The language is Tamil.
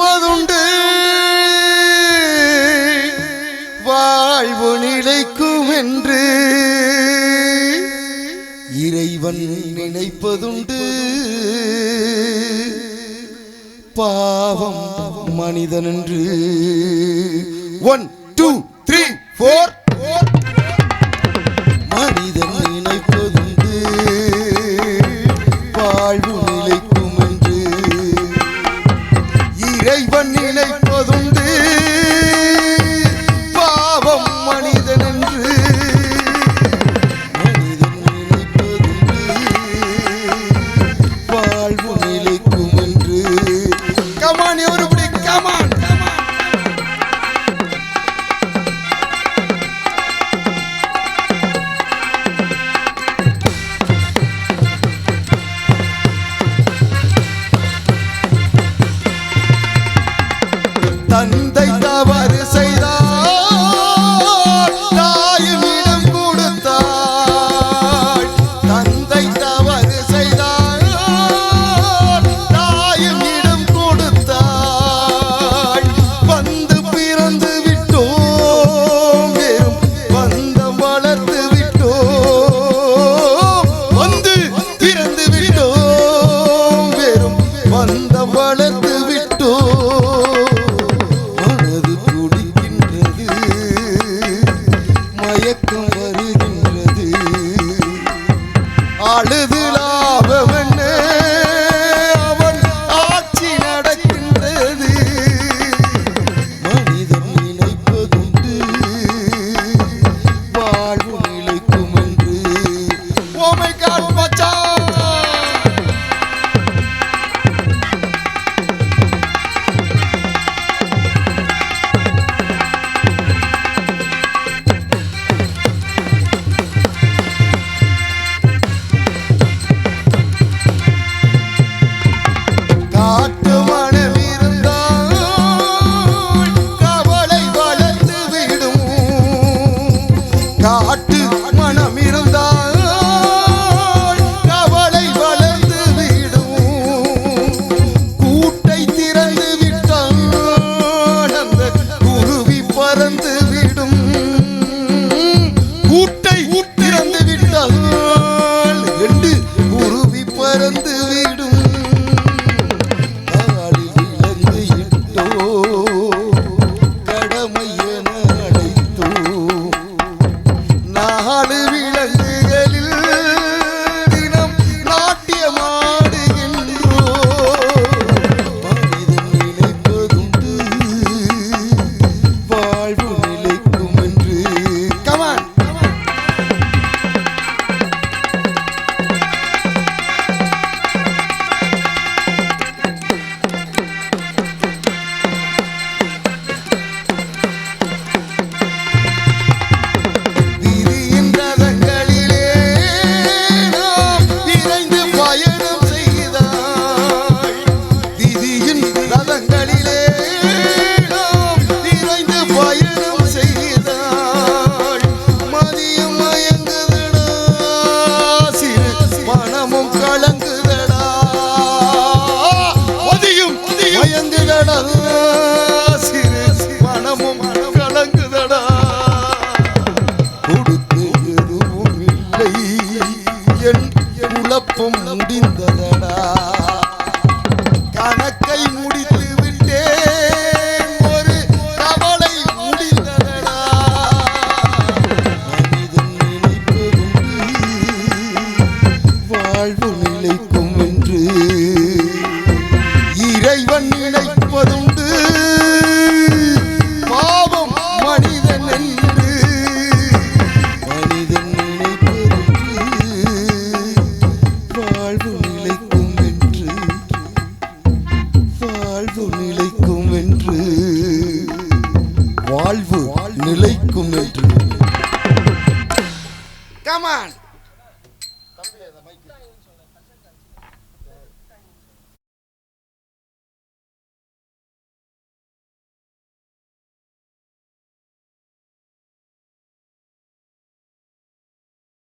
நிற்பதுண்டு வாழ்வு நிலைக்கும் என்று இறைவன் நினைப்பதுண்டு. பாவம் மனிதன் என்று ஒன் டூ த்ரீ ஃபோர் மனிதன் அழுது ஆளுவி Come on!